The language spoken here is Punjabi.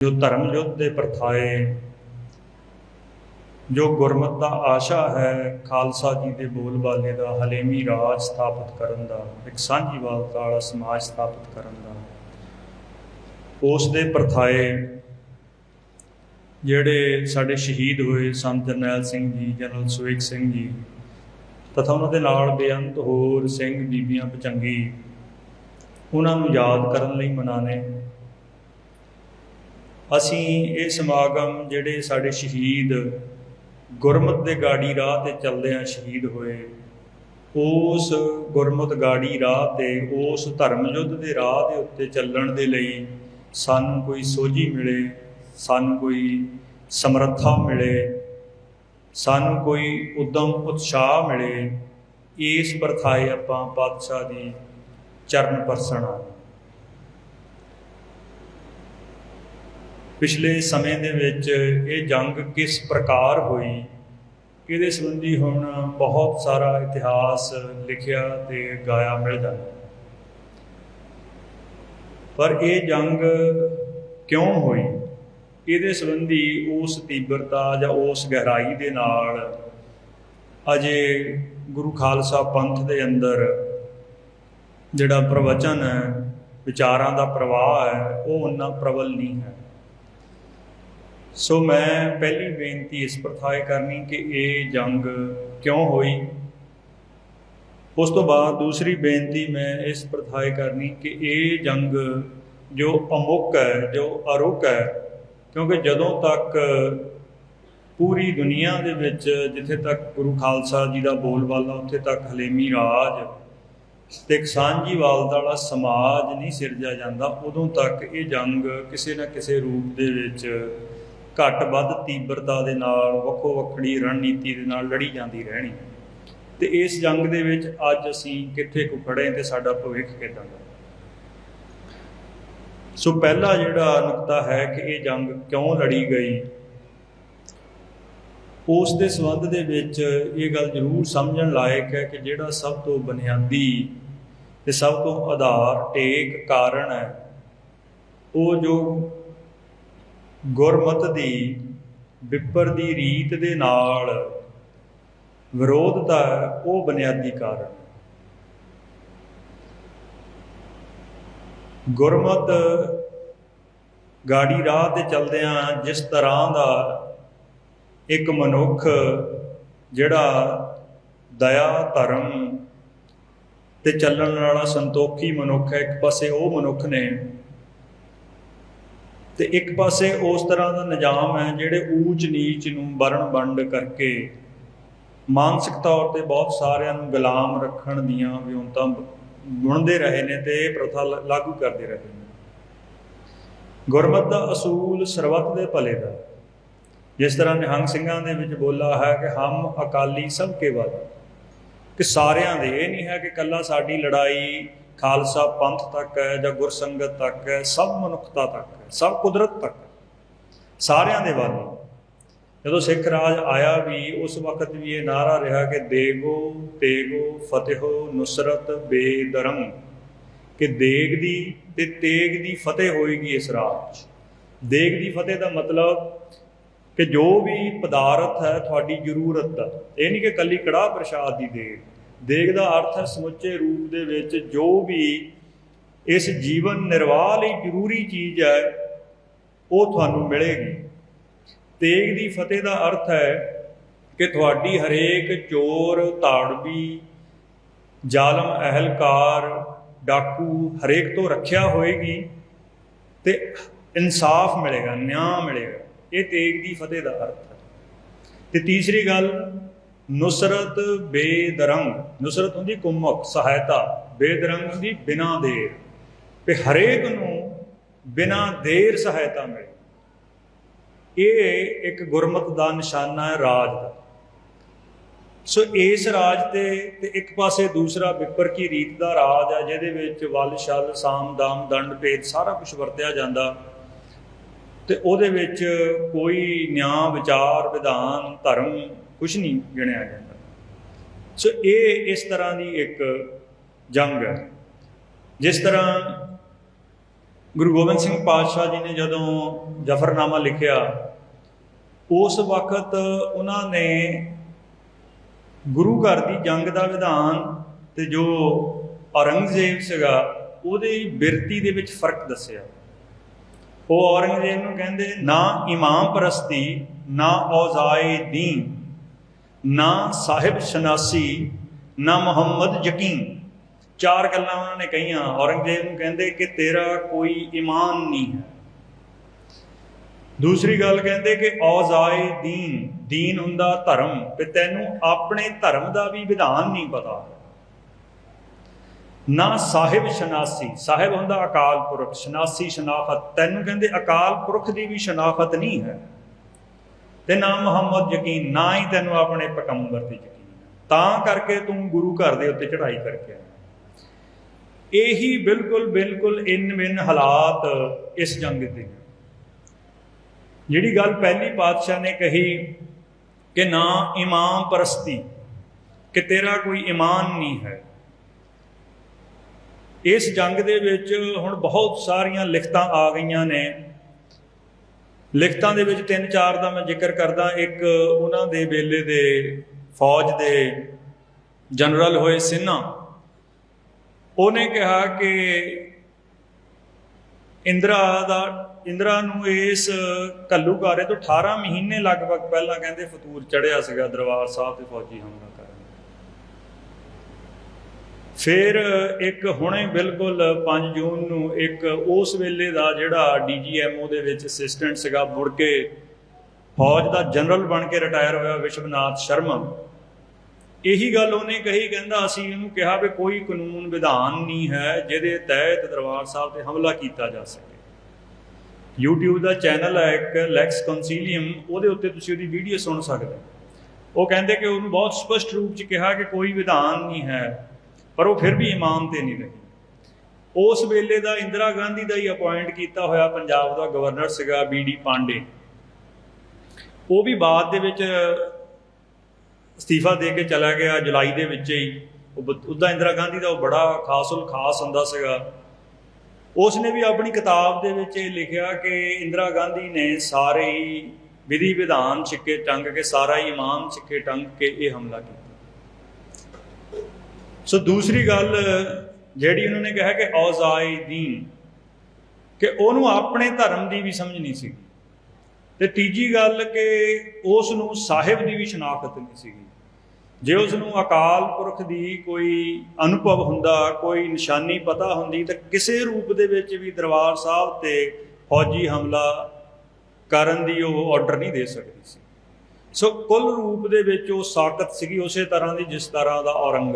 ਜੋ ਧਰਮ ਯੁੱਧ ਦੇ ਪਰਥਾਏ, ਜੋ ਗੁਰਮਤ ਦਾ ਆਸ਼ਾ ਹੈ, ਖਾਲਸਾ ਜੀ ਦੇ ਬੋਲਬਾਲੇ ਦਾ ਹਲੇਮੀ ਰਾਜ ਸਥਾਪਿਤ ਕਰਨ ਦਾ, ਇੱਕ ਸਾਂਝੀ ਵਾਲਤਾ ਵਾਲਾ ਸਮਾਜ ਸਥਾਪਿਤ ਕਰਨ ਦਾ। ਉਸ ਦੇ ਪਰਥਾਏ ਜਿਹੜੇ ਸਾਡੇ ਸ਼ਹੀਦ ਹੋਏ ਸੰਤ ਜਰਨੈਲ ਸਿੰਘ ਜੀ, ਜਨਰਲ ਸੁਵੇਗ ਸਿੰਘ ਜੀ, ਤਥਾ ਉਹਨਾਂ ਦੇ ਨਾਲ ਬੇਅੰਤ ਹੋਰ ਸਿੰਘ ਬੀਬੀਆਂ ਪਚੰਗੀ, ਉਹਨਾਂ ਨੂੰ ਯਾਦ ਕਰਨ ਲਈ ਮਨਾਣੇ ਅਸੀਂ ਇਹ ਸਮਾਗਮ ਜਿਹੜੇ ਸਾਡੇ ਸ਼ਹੀਦ ਗੁਰਮਤ ਦੇ ਗਾੜੀ ਰਾਹ ਤੇ ਚੱਲਦੇ ਚੱਲਦਿਆਂ ਸ਼ਹੀਦ ਹੋਏ, ਉਸ ਗੁਰਮਤ ਗਾੜੀ ਰਾਹ ਤੇ, ਉਸ ਧਰਮ ਯੁੱਧ ਦੇ ਰਾਹ ਦੇ ਉੱਤੇ ਚੱਲਣ ਦੇ ਲਈ ਸਾਨੂੰ ਕੋਈ ਸੋਝੀ ਮਿਲੇ, ਸਾਨੂੰ ਕੋਈ ਸਮਰੱਥਾ ਮਿਲੇ, ਸਾਨੂੰ ਕੋਈ ਉਦਮ ਉਤਸ਼ਾਹ ਮਿਲੇ, ਇਸ ਪਰਥਾਏ ਆਪਾਂ ਪਾਤਸ਼ਾਹ ਦੀ ਚਰਨ ਪਰਸਣ ਪਿਛਲੇ ਸਮੇਂ ਦੇ ਵਿੱਚ ਇਹ ਜੰਗ ਕਿਸ ਪ੍ਰਕਾਰ ਹੋਈ? ਇਹਦੇ ਸੰਬੰਧੀ ਹੁਣ ਬਹੁਤ ਸਾਰਾ ਇਤਿਹਾਸ ਲਿਖਿਆ ਤੇ ਗਾਇਆ ਮਿਲਦਾ? ਹੈ ਪਰ ਇਹ ਜੰਗ ਕਿਉਂ ਹੋਈ? ਇਹਦੇ ਸੰਬੰਧੀ ਉਸ ਤੀਬਰਤਾ ਜਾਂ ਉਸ ਗਹਿਰਾਈ ਦੇ ਨਾਲ ਅਜੇ ਗੁਰੂ ਖਾਲਸਾ ਪੰਥ ਦੇ ਅੰਦਰ ਜਿਹੜਾ ਪ੍ਰਵਚਨ ਹੈ, ਵਿਚਾਰਾਂ ਦਾ ਪ੍ਰਵਾਹ ਹੈ, ਉਹ ਉਨਾ ਪ੍ਰਬਲ ਨਹੀਂ ਹੈ? ਸੋ ਮੈਂ ਪਹਿਲੀ ਬੇਨਤੀ ਇਸ ਪ੍ਰਥਾਏ ਕਰਨੀ ਕਿ ਇਹ ਜੰਗ ਕਿਉਂ ਹੋਈ? ਉਸ ਤੋਂ ਬਾਅਦ ਦੂਸਰੀ ਬੇਨਤੀ ਮੈਂ ਇਸ ਪ੍ਰਥਾਏ ਕਰਨੀ ਕਿ ਇਹ ਜੰਗ ਜੋ ਅਮੁੱਕ ਹੈ, ਜੋ ਅਰੁਕ ਹੈ, ਕਿਉਂਕਿ ਜਦੋਂ ਤੱਕ ਪੂਰੀ ਦੁਨੀਆ ਦੇ ਵਿੱਚ ਜਿੱਥੇ ਤੱਕ ਗੁਰੂ ਖਾਲਸਾ ਜੀ ਦਾ ਬੋਲਬਾਲਾ, ਉੱਥੇ ਤੱਕ ਹਲੇਮੀ ਰਾਜ ਤੇ ਇੱਕ ਸਾਂਝੀਵਾਲਤਾ ਵਾਲਾ ਸਮਾਜ ਨਹੀਂ ਸਿਰਜਿਆ ਜਾਂਦਾ, ਉਦੋਂ ਤੱਕ ਇਹ ਜੰਗ ਕਿਸੇ ਨਾ ਕਿਸੇ ਰੂਪ ਦੇ ਵਿੱਚ ਘੱਟ ਵੱਧ ਤੀਬਰਤਾ ਦੇ ਨਾਲ, ਵੱਖੋ ਵੱਖਰੀ ਰਣਨੀਤੀ ਦੇ ਨਾਲ ਲੜੀ ਜਾਂਦੀ ਰਹਿਣੀ। ਤੇ ਇਸ ਜੰਗ ਦੇ ਵਿੱਚ ਅੱਜ ਅਸੀਂ ਕਿੱਥੇ ਕੁ ਖੜੇ ਤੇ ਸਾਡਾ ਭਵਿੱਖ ਕਿਦਾਂ ਦਾ? ਸੋ ਪਹਿਲਾ ਜਿਹੜਾ ਨੁਕਤਾ ਹੈ ਕਿ ਇਹ ਜੰਗ ਕਿਉਂ ਲੜੀ ਗਈ? ਉਸ ਦੇ ਸੰਬੰਧ ਦੇ ਵਿੱਚ ਇਹ ਗੱਲ ਜ਼ਰੂਰ ਸਮਝਣ ਲਾਇਕ ਹੈ ਕਿ ਜਿਹੜਾ ਸਭ ਤੋਂ ਬੁਨਿਆਦੀ ਤੇ ਸਭ ਤੋਂ ਆਧਾਰ ਟੇਕ ਕਾਰਨ ਹੈ, ਉਹ ਜੋ ਗੁਰਮਤ ਦੀ ਵਿਪਰ ਦੀ ਰੀਤ ਦੇ ਨਾਲ ਵਿਰੋਧਤਾ ਹੈ, ਉਹ ਬੁਨਿਆਦੀ ਕਾਰਨ। ਗੁਰਮਤ ਗਾੜੀ ਰਾਹ ਤੇ ਚੱਲਦਿਆਂ ਜਿਸ ਤਰ੍ਹਾਂ ਦਾ ਇੱਕ ਮਨੁੱਖ ਜਿਹੜਾ ਦਇਆ ਧਰਮ ਤੇ ਚੱਲਣ ਵਾਲਾ ਸੰਤੋਖੀ ਮਨੁੱਖ ਹੈ ਇੱਕ ਪਾਸੇ ਉਹ ਮਨੁੱਖ ਨੇ ਤੇ ਇੱਕ ਪਾਸੇ ਉਸ ਤਰ੍ਹਾਂ ਦਾ ਨਿਜ਼ਾਮ ਹੈ ਜਿਹੜੇ ਊਚ ਨੀਚ ਨੂੰ ਵਰਣ ਵੰਡ ਕਰਕੇ ਮਾਨਸਿਕ ਤੌਰ ਤੇ ਬਹੁਤ ਸਾਰਿਆਂ ਨੂੰ ਗੁਲਾਮ ਰੱਖਣ ਦੀਆਂ ਵਿਉਂਤਾਂ ਬੁਣਦੇ ਰਹੇ ਨੇ ਤੇ ਇਹ ਪ੍ਰਥਾ ਲਾਗੂ ਕਰਦੇ ਰਹੇ ਨੇ। ਗੁਰਮਤ ਦਾ ਅਸੂਲ ਸਰਬੱਤ ਦੇ ਭਲੇ ਦਾ। ਜਿਸ ਤਰ੍ਹਾਂ ਨਿਹੰਗ ਸਿੰਘਾਂ ਦੇ ਵਿੱਚ ਬੋਲਾ ਹੈ ਕਿ ਹਮ ਅਕਾਲੀ ਸਭ ਕੇ ਵੱਲ। ਕਿ ਸਾਰਿਆਂ ਦੇ, ਇਹ ਨਹੀਂ ਹੈ ਕਿ ਕੱਲਾ ਸਾਡੀ ਲੜਾਈ ਖਾਲਸਾ ਪੰਥ ਤੱਕ ਹੈ ਜਾਂ ਗੁਰਸੰਗਤ ਤੱਕ ਹੈ, ਸਭ ਮਨੁੱਖਤਾ ਤੱਕ ਹੈ, ਸਭ ਕੁਦਰਤ ਤੱਕ ਸਾਰਿਆਂ ਦੇ ਵੱਲ। ਜਦੋਂ ਸਿੱਖ ਰਾਜ ਆਇਆ ਵੀ, ਉਸ ਵਕਤ ਵੀ ਇਹ ਨਾਰਾ ਰਿਹਾ ਕਿ ਦੇਗੋ, ਤੇਗੋ ਫਤਿਹੋ ਨੁਸਰਤ ਬੇਦਰਮ ਕਿ ਦੇਗ ਦੀ ਤੇ ਤੇਗ ਦੀ ਫਤਿਹ ਹੋਏਗੀ ਇਸ ਰਾਜ ਦੇਗ ਦੀ ਫਤਿਹ ਦਾ ਮਤਲਬ ਕਿ ਜੋ ਵੀ ਪਦਾਰਥ ਹੈ, ਤੁਹਾਡੀ ਜ਼ਰੂਰਤ ਦਾ। ਇਹ ਨਹੀਂ ਕਿ ਕੱਲੀ ਕੜਾਹ ਪ੍ਰਸ਼ਾਦ ਦੀ ਦੇਗ। ਦੇਗ ਦਾ ਅਰਥ ਹੈ ਸਮੁੱਚੇ ਰੂਪ ਦੇ ਵਿੱਚ ਜੋ ਵੀ ਇਸ ਜੀਵਨ ਨਿਰਵਾਹ ਲਈ ਜ਼ਰੂਰੀ ਚੀਜ਼ ਹੈ, ਉਹ ਤੁਹਾਨੂੰ ਮਿਲੇਗੀ। ਤੇਗ ਦੀ ਫਤਿਹ ਦਾ ਅਰਥ ਹੈ ਕਿ ਤੁਹਾਡੀ ਹਰੇਕ ਚੋਰ, ਤਾੜਵੀ, ਜ਼ਾਲਮ, ਅਹਲਕਾਰ, ਡਾਕੂ ਹਰੇਕ ਤੋਂ ਰੱਖਿਆ ਹੋਏਗੀ ਤੇ ਇਨਸਾਫ ਮਿਲੇਗਾ, ਨਿਆਂ ਮਿਲੇਗਾ। ਇਹ ਤੇਗ ਦੀ ਫਤਿਹ ਦਾ ਅਰਥ ਹੈ। ਤੇ ਤੀਸਰੀ ਗੱਲ ਨੁਸਰਤ ਬੇਦਰੰਗ, ਨੁਸਰਤ ਹੁੰਦੀ ਕੁਮਕ ਸਹਾਇਤਾ, ਬੇਦਰੰਗ ਹੁੰਦੀ ਬਿਨਾ ਦੇਰ। ਤੇ ਹਰੇਕ ਨੂੰ ਬਿਨਾ ਦੇਰ ਸਹਾਇਤਾ ਮਿਲੇ। ਇਹ ਇੱਕ ਗੁਰਮਤ ਦਾ ਨਿਸ਼ਾਨਾ ਹੈ ਰਾਜ ਦਾ। ਸੋ ਇਸ ਰਾਜ ਤੇ ਤੇ ਇੱਕ ਪਾਸੇ ਦੂਸਰਾ ਵਿਪਰ ਕੀ ਰੀਤ ਦਾ ਰਾਜ ਹੈ ਜਿਹਦੇ ਵਿੱਚ ਵਲ, ਛਲ, ਸਾਮ, ਦਾਮ, ਦੰਡ, ਭੇਦ ਸਾਰਾ ਕੁਝ ਵਰਤਿਆ ਜਾਂਦਾ। ਤੇ ਉਹਦੇ ਵਿੱਚ ਕੋਈ ਨਿਆਂ, ਵਿਚਾਰ, ਵਿਧਾਨ, ਧਰਮ ਕੁਝ ਨਹੀਂ ਗਿਣਿਆ ਜਾਂਦਾ। ਸੋ ਇਹ ਇਸ ਤਰ੍ਹਾਂ ਦੀ ਇੱਕ ਜੰਗ ਹੈ। ਜਿਸ ਤਰ੍ਹਾਂ ਗੁਰੂ ਗੋਬਿੰਦ ਸਿੰਘ ਪਾਤਸ਼ਾਹ ਜੀ ਨੇ ਜਦੋਂ ਜਫਰਨਾਮਾ ਲਿਖਿਆ, ਉਸ ਵਕਤ ਉਹਨਾਂ ਨੇ ਗੁਰੂ ਘਰ ਦੀ ਜੰਗ ਦਾ ਵਿਧਾਨ ਤੇ ਜੋ ਔਰੰਗਜ਼ੇਬ ਸੀਗਾ, ਉਹਦੀ ਬਿਰਤੀ ਦੇ ਵਿੱਚ ਫ਼ਰਕ ਦੱਸਿਆ। ਉਹ ਔਰੰਗਜ਼ੇਬ ਨੂੰ ਕਹਿੰਦੇ, ਨਾ ਇਮਾਮ ਪ੍ਰਸਤੀ, ਨਾ ਔਜ਼ਾਏ ਦੀਨ। ਨਾ ਸਾਹਿਬ ਸ਼ਨਾਸੀ ਨਾ ਮੁਹੰਮਦ ਯਕੀਨ। ਚਾਰ ਗੱਲਾਂ ਉਹਨਾਂ ਨੇ ਕਹੀਆਂ। ਔਰੰਗਜ਼ੇਬ ਨੂੰ ਕਹਿੰਦੇ ਕਿ ਤੇਰਾ ਕੋਈ ਈਮਾਨ ਨਹੀਂ ਹੈ। ਦੂਸਰੀ ਗੱਲ ਕਹਿੰਦੇ ਕਿ ਔਜ਼ਾਏ ਦੀਨ ਦੀਨ ਹੁੰਦਾ ਧਰਮ। ਤੇ ਤੈਨੂੰ ਆਪਣੇ ਧਰਮ ਦਾ ਵੀ ਵਿਧਾਨ ਨਹੀਂ ਪਤਾ। ਨਾ ਸਾਹਿਬ ਸ਼ਨਾਸੀ ਸਾਹਿਬ ਹੁੰਦਾ ਅਕਾਲ ਪੁਰਖ। ਸ਼ਨਾਸੀ ਸ਼ਨਾਫਤ ਤੈਨੂੰ ਕਹਿੰਦੇ ਅਕਾਲ ਪੁਰਖ ਦੀ ਵੀ ਸ਼ਨਾਫਤ ਨਹੀਂ ਹੈ। ਤੇ ਨਾ ਮੁਹੰਮਦ ਯਕੀਨ, ਨਾ ਹੀ ਤੈਨੂੰ ਆਪਣੇ ਪੈਗੰਬਰ ਤੇ ਯਕੀਨ। ਤਾਂ ਕਰਕੇ ਤੂੰ ਗੁਰੂ ਘਰ ਦੇ ਉੱਤੇ ਚੜ੍ਹਾਈ ਕਰਕੇ ਆਇਆ। ਇਹੀ ਬਿਲਕੁਲ ਬਿਲਕੁਲ ਇਨ ਮਿਨ ਹਾਲਾਤ ਇਸ ਜੰਗ ਦੇ। ਜਿਹੜੀ ਗੱਲ ਪਹਿਲੀ ਪਾਤਸ਼ਾਹ ਨੇ ਕਹੀ ਕਿ ਨਾ ਇਮਾਮ ਪਰਸਤੀ, ਕਿ ਤੇਰਾ ਕੋਈ ਇਮਾਨ ਨਹੀਂ ਹੈ। ਇਸ ਜੰਗ ਦੇ ਵਿੱਚ ਹੁਣ ਬਹੁਤ ਸਾਰੀਆਂ ਲਿਖਤਾਂ ਆ ਗਈਆਂ ਨੇ। ਲਿਖਤਾਂ ਦੇ ਵਿੱਚ ਤਿੰਨ ਚਾਰ ਦਾ ਮੈਂ ਜ਼ਿਕਰ ਕਰਦਾ। ਇੱਕ ਉਹਨਾਂ ਦੇ ਵੇਲੇ ਦੇ ਫੌਜ ਦੇ ਜਨਰਲ ਹੋਏ ਸਿਨਾ ਉਹਨੇ ਕਿਹਾ ਕਿ ਇੰਦਰਾ ਦਾ, ਇੰਦਰਾ ਨੂੰ ਇਸ ਕੱਲੂਕਾਰੇ ਤੋਂ 18 ਮਹੀਨੇ ਲਗਭਗ ਪਹਿਲਾਂ ਕਹਿੰਦੇ ਫਤੂਰ ਚੜਿਆ ਸੀਗਾ ਦਰਬਾਰ ਸਾਹਿਬ ਤੇ ਫੌਜੀ ਹਮਲਾ। ਫਿਰ ਇੱਕ ਹੁਣੇ ਬਿਲਕੁਲ 5 ਜੂਨ ਨੂੰ ਇੱਕ ਉਸ ਵੇਲੇ ਦਾ ਜਿਹੜਾ ਡੀਜੀਐਮਓ ਦੇ ਵਿੱਚ ਅਸਿਸਟੈਂਟ ਸੀਗਾ, ਮੁੜ ਕੇ ਫੌਜ ਦਾ ਜਨਰਲ ਬਣ ਕੇ ਰਿਟਾਇਰ ਹੋਇਆ ਵਿਸ਼ਵਨਾਥ ਸ਼ਰਮਾ। ਇਹੀ ਗੱਲ ਉਹਨੇ ਕਹੀ, ਕਹਿੰਦਾ ਅਸੀਂ ਇਹਨੂੰ ਕਿਹਾ ਵੀ ਕੋਈ ਕਾਨੂੰਨ ਵਿਧਾਨ ਨਹੀਂ ਹੈ ਜਿਹਦੇ ਤਹਿਤ ਦਰਬਾਰ ਸਾਹਿਬ ਤੇ ਹਮਲਾ ਕੀਤਾ ਜਾ ਸਕੇ। YouTube ਦਾ ਚੈਨਲ ਹੈ ਇੱਕ ਲੈਕਸ ਕਨਸੀਲੀਅਮ ਉਹਦੇ ਉੱਤੇ ਤੁਸੀਂ ਉਹਦੀ ਵੀਡੀਓ ਸੁਣ ਸਕਦੇ ਹੋ। ਉਹ ਕਹਿੰਦੇ ਕਿ ਉਹਨੂੰ ਬਹੁਤ ਸਪਸ਼ਟ ਰੂਪ 'ਚ ਕਿਹਾ ਕਿ ਕੋਈ ਵਿਧਾਨ ਨਹੀਂ ਹੈ। ਪਰ ਉਹ ਫਿਰ ਵੀ ਇਮਾਮ ਤੇ ਨਹੀਂ ਰਹੀ। ਉਸ ਵੇਲੇ ਦਾ ਇੰਦਰਾ ਗਾਂਧੀ ਦਾ ਹੀ ਅਪਾਇੰਟ ਕੀਤਾ ਹੋਇਆ ਪੰਜਾਬ ਦਾ ਗਵਰਨਰ ਸੀਗਾ ਬੀਡੀ ਪਾਂਡੇ। ਉਹ ਵੀ ਬਾਅਦ ਦੇ ਵਿੱਚ ਅਸਤੀਫਾ ਦੇ ਕੇ ਚਲਾ ਗਿਆ, ਜੁਲਾਈ ਦੇ ਵਿੱਚ ਹੀ। ਉਹਦਾ ਇੰਦਰਾ ਗਾਂਧੀ ਦਾ ਉਹ ਬੜਾ ਖਾਸੁਲ ਖਾਸ ਹੁੰਦਾ ਸੀਗਾ। ਉਸ ਨੇ ਵੀ ਆਪਣੀ ਕਿਤਾਬ ਦੇ ਵਿੱਚ ਇਹ ਲਿਖਿਆ ਕਿ ਇੰਦਰਾ ਗਾਂਧੀ ਨੇ ਸਾਰੇ ਹੀ ਵਿਧੀ ਵਿਧਾਨ ਛਿੱਕੇ ਟੰਗ ਕੇ, ਸਾਰਾ ਹੀ ਇਮਾਮ ਛਿੱਕੇ ਟੰਗ ਕੇ ਇਹ ਹਮਲਾ ਕੀਤਾ। ਸੋ ਦੂਸਰੀ ਗੱਲ, ਜਿਹੜੀ ਉਹਨਾਂ ਨੇ ਕਿਹਾ ਕਿ ਔਜ਼ਾਏ ਦੀਨ, ਕਿ ਉਹਨੂੰ ਆਪਣੇ ਧਰਮ ਦੀ ਵੀ ਸਮਝ ਨਹੀਂ ਸੀ ਤੇ ਤੀਜੀ ਗੱਲ ਕਿ ਉਸ ਨੂੰ ਸਾਹਿਬ ਦੀ ਵੀ ਸ਼ਨਾਖਤ ਨਹੀਂ ਸੀਗੀ। ਜੇ ਉਸ ਨੂੰ ਅਕਾਲ ਪੁਰਖ ਦੀ ਕੋਈ ਅਨੁਭਵ ਹੁੰਦਾ, ਕੋਈ ਨਿਸ਼ਾਨੀ ਪਤਾ ਹੁੰਦੀ, ਤਾਂ ਕਿਸੇ ਰੂਪ ਦੇ ਵਿੱਚ ਵੀ ਦਰਬਾਰ ਸਾਹਿਬ ਤੇ ਫੌਜੀ ਹਮਲਾ ਕਰਨ ਦੀ ਉਹ ਆਰਡਰ ਨਹੀਂ ਦੇ ਸਕਦੀ ਸੀ। ਸੋ ਕੁੱਲ ਰੂਪ ਦੇ ਵਿੱਚ ਉਹ ਸਾਕਤ ਸੀਗੀ ਉਸੇ ਤਰ੍ਹਾਂ ਦੀ, ਜਿਸ ਤਰ੍ਹਾਂ ਦਾ ਔਰੰਗ